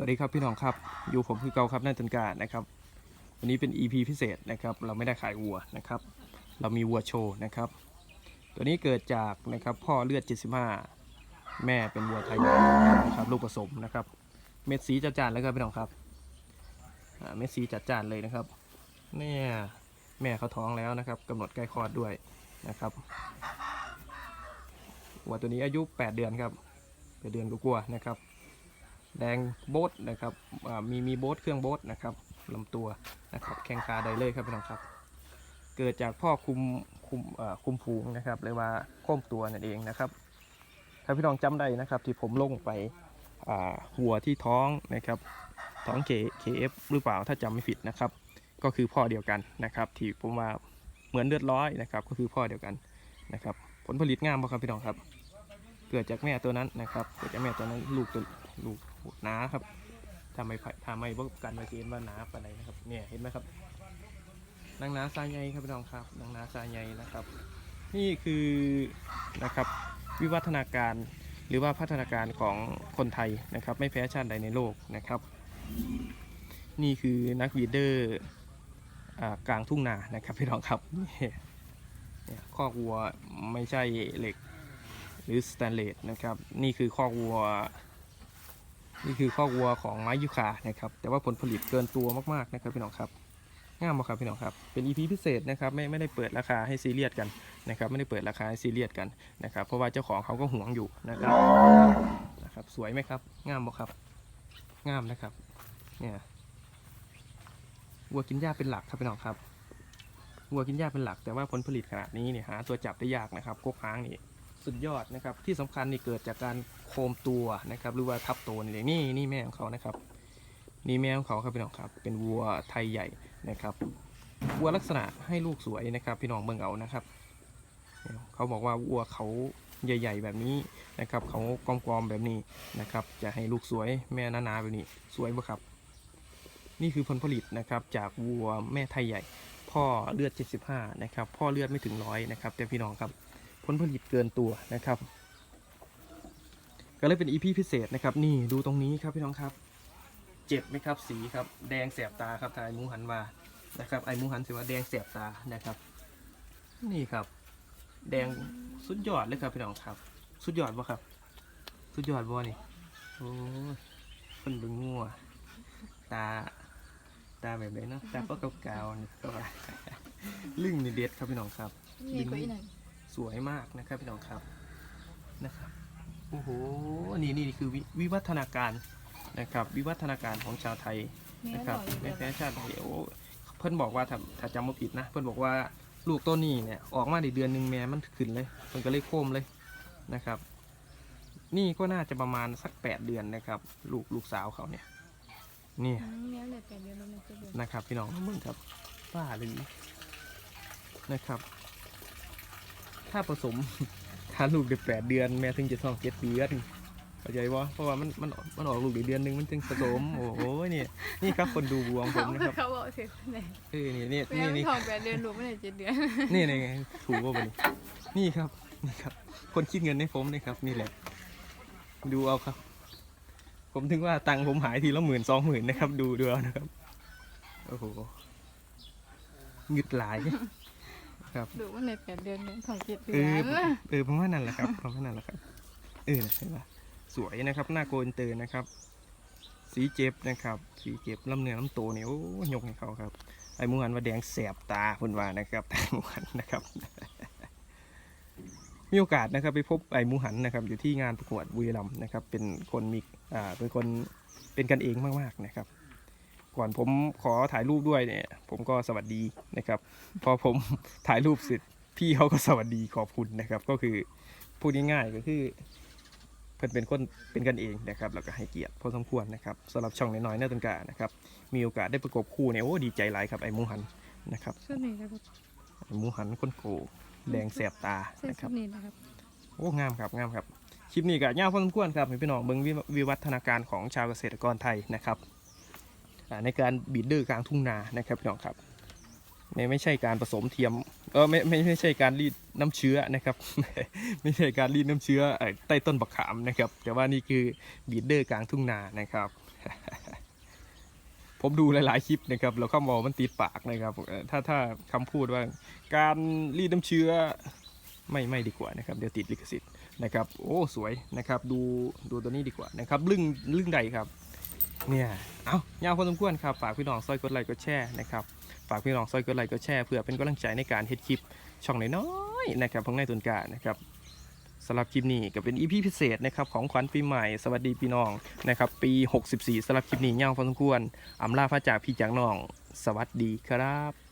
วัสดีครับพี่น้องครับ อยู่ผมคือเกาครับนันตันการนะครับ วันนี้เป็น EP พิเศษนะครับ เราไม่ได้ขายวัวนะครับ เรามีวัวโชว์นะครับ ตัวนี้เกิดจากนะครับพ่อเลือด 75 แม่เป็นวัวไทยนะครับลูกผสมนะครับ เม็ดสีจัดจานแล้วครับพี่น้องครับเม็ดสีจัดจานเลยนะครับ เนี่ยแม่เขาท้องแล้วนะครับกำหนดใกล้คลอดด้วยนะครับวัวตัวนี้อายุ 8 เดือนครับแปดเดือนก็กลัวาๆนะครับ แดงโบ๊ทนะครับมีมีโบ๊ทเครื่องโบ๊ทนะครับลำตัวนะครับแข้งขาไดเลยครับพี่น้องครับ เกิดจากพ่อคุมคุมคุมฝูงนะครับเลยว่าโค้มตัวนั่นเองนะครับถ้าพี่น้องจำได้นะครับ ที่ผมลงไปหัวที่ท้องนะครับท้องเคเคเอฟหรือเปล่าถ้าจำไม่ผิดนะครับ ก็คือพ่อเดียวกันนะครับ ที่ผมว่าเหมือนเลือดร้อยนะครับ ก็คือพ่อเดียวกันนะครับ ผลผลิตงามป่ครับพี่น้องครับ เกิดจากแม่ตัวนั้นนะครับ เกิดจากแม่ตัวนั้นลูกตัวลูก หนาครับทำไมทำไมพวกกันมาเกณฑ์ว่าหนาปานใดนะครับ เนี่ยเห็นไหมครับนางนาซาใหญ่ครับพี่น้องครับนางนาซาใหญ่นะครับ นี่คือนะครับวิวัฒนาการหรือว่าพัฒนาการของคนไทยนะครับ ไม่แพ้ชาติใดในโลกนะครับ นี่คือนักบีดเดอร์กลางทุ่งนานะครับพี่น้องครับนี่เนี่ยคอกวัวไม่ใช่เหล็กหรือสแตนเลสนะครับ นี่คือคอกวัว นี่คือคอวัวของไม้ยูคานะครับ แต่ว่าผลผลิตเกินตัวมากๆนะครับพี่น้องครับงามมากครับพี่น้องครับ เป็น EP พิเศษนะครับ ไม่ไม่ได้เปิดราคาให้ซีเรียสกันนะครับ ไม่ได้เปิดราคาให้ซีเรียสกันนะครับ เพราะว่าเจ้าของเขาก็หวงอยู่นะครับนะครับ สวยไหมครับงามบ่ครับงามนะครับ เนี่ยวัวกินหญ้าเป็นหลักครับพี่น้องครับวัวกินหญ้าเป็นหลักแต่ว่าผลผลิตขนาดนี้เนี่ยหาตัวจับได้ยากนะครับกกหางนี่ สุดยอดนะครับ ที่สำคัญนี่เกิดจากการโคมตัวนะครับ หรือว่าทับตัวนี่เองนี่นี่แม่ของเขานะครับ นี่แม่ของเขาครับพี่น้องครับ เป็นวัวไทยใหญ่นะครับ วัวลักษณะให้ลูกสวยนะครับ พี่น้องเบิ่งเอานะครับ เขาบอกว่าวัวเขาใหญ่ ๆ แบบนี้นะครับ เขากลมๆแบบนี้นะครับ จะให้ลูกสวยแม่หนาๆแบบนี้สวยบ่ครับ นี่คือผลผลิตนะครับ จากวัวแม่ไทยใหญ่ พ่อเลือด 75 นะครับ พ่อเลือดไม่ถึงร้อยนะครับแต่พี่น้องครับ ผลผลิตเกินตัวนะครับ ก็เลยเป็นอีพีพิเศษนะครับ นี่ดูตรงนี้ครับพี่น้องครับ เจ็บไหมครับสีครับ แดงแสบตาครับทายมูหันว่านะครับไอมูหันสิว่าแดงแสบตานะครับ นี่ครับ แดงสุดยอดเลยครับพี่น้องครับ สุดยอดบ่ครับ สุดยอดบ่นี่โอ้ยคนเบึงงัวตาตาแบบไหนเนาะตาก็เกาๆนี่ก็ว่าลึ่งนี่เด็ดครับพี่น้องครับ นี่ก็อีหนัง สวยมากนะครับพี่น้องครับนะครับโอ้โหนี่นี่คือวิวิวัฒนาการนะครับ วิวัฒนาการของชาวไทยแม่นะหครับน่อยไม่แพ้ชาติไทยโอ้เพิ่นบอกว่าถ้าถ้าจำไม่ผิดนะ เพิ่นบอกว่าลูกต้นนี้เนี่ยออกมาในเดือนหนึ่งแม่มันขึ้นเลยเพิ่นก็เลยโค้มเลยนะครับ นี่ก็น่าจะประมาณสักแปดเดือนนะครับ ลูกลูกสาวเขาเนี่ยเนี่ยอืมแม่เลยแปดเดือนแล้วแม่เจ็ดเดือนนะครับ พี่น้องมึงครับป้าหรือนะครับ ถ้าผสมถ้าลูกเด็กแปดเดือนแม่ถึงจะท้องเจ็ดเดือนเข้าใจวะเพราะว่ามันมันมันออกลูกเด็กเดือนหนึ่งมันจึงผสมโอ้โหนี่นี่ครับคนดูบวงผมนะครับเขาบอกเสียคนไหนเออนี่นี่แม่นี่มันนี่ ทองแปดเดือนลูกไม่ได้เจ็ดเดือน นี่นี่ไงถูกว่าบนี่นี่ครับนี่ครับ คนคิดเงินให้ผมนี่ครับ นี่แหละ ดูเอาครับ ผมถึงว่าตังค์ผมหายทีละหมื่นสองหมื่นนะครับ ดูดูเอานะครับ โอ้โหหงึดหลาย ครับลูกไม่ได้แปดเดือนแม่ทองเจ็ดเอเดืออนเออผมว่านั่นแหละครับผมว่านั่นแหละครับ เออเห็นปะสวยนะครับ หน้าโกนเตอร์นะครับ สีเจ็บนะครับ สีเจ็บลำเนื้อลำโตเนี่ยโอ้ยกให้เขาครับ ไอ้หมูหันว่าแดงแสบตาคนว่านะครับไอ้หมูหันนะครับ มีโอกาสนะครับไปพบไอ้หมูหันนะครับ อยู่ที่งานประกวดบุรีรัมย์นะครับ เป็นคนมีอ่าเป็นคนเป็นกันเองมากๆนะครับ ก่อนผมขอถ่ายรูปด้วยเนี่ย ผมก็สวัสดีนะครับ พอผมถ่ายรูปเสร็จพี่เขาก็สวัสดีขอบคุณนะครับ ก็คือพูดง่ายๆก็คือเพิ่นเป็นคนเป็นกันเองนะครับแล้วก็ให้เกียรติพอสมควรนะครับสำหรับช่องน้อยๆเนื้อตังกานะครับมีโอกาสได้ประกบคู่เนี่ยโอ้ดีใจหลายครับไอ้หมูหันนะครับชุดนี้นะครับไอ้หมูหันคนโกแดงแสบตาใส่นะคชุรับดนี้นะครับโอ้งามครับงามครับคลิปนี้ก็ยาวพอสมควรครับให้พี่น้องเบิ่งวิวิวัฒนาการของชาวเกษตรกรไทยนะครับอ่า ในการบีดเดอร์กลางทุ่งนานะครับพี่น้องครับไม่ไม่ใช่การผสมเทียมเออไม่ไม่ไม่ใช่การรีดน้ำเชื้อนะครับ ไม่ใช่การรีดน้ำเชื้อเอ่อใต้ต้นบักขามนะครับ แต่ว่านี่คือบีดเดอร์กลางทุ่งนานะครับ ผมดูหลายๆคลิปนะครับแล้วก็มองมันติดปากนะครับ ถ้าถ้าคำพูดว่าการรีดน้ำเชื้อไม่ไม่ดีกว่านะครับเดี๋ยวติดลิขสิทธิ์นะครับ โอ้สวยนะครับ ดูดูตัวนี้ดีกว่านะครับลึ่งลึ่งใดครับ เนี่ยเอายาวพอสมควรครับฝากพี่น้องซอยกดไลค์กดแชร์นะครับฝากพี่น้องซอยกดไลค์กดแชร์เพื่อเป็นกำลังใจในการเฮ็ดคลิปช่องน้อยๆนะครับของนายตุนกานะครับสำหรับคลิปนี้ก็เป็นอีพีพิเศษนะครับของขวัญปีใหม่สวัสดีพี่น้องนะครับปี 64สำหรับคลิปนี้ยาวพอสมควรอำลาพระจากพี่จากน้อง สวัสดีครับ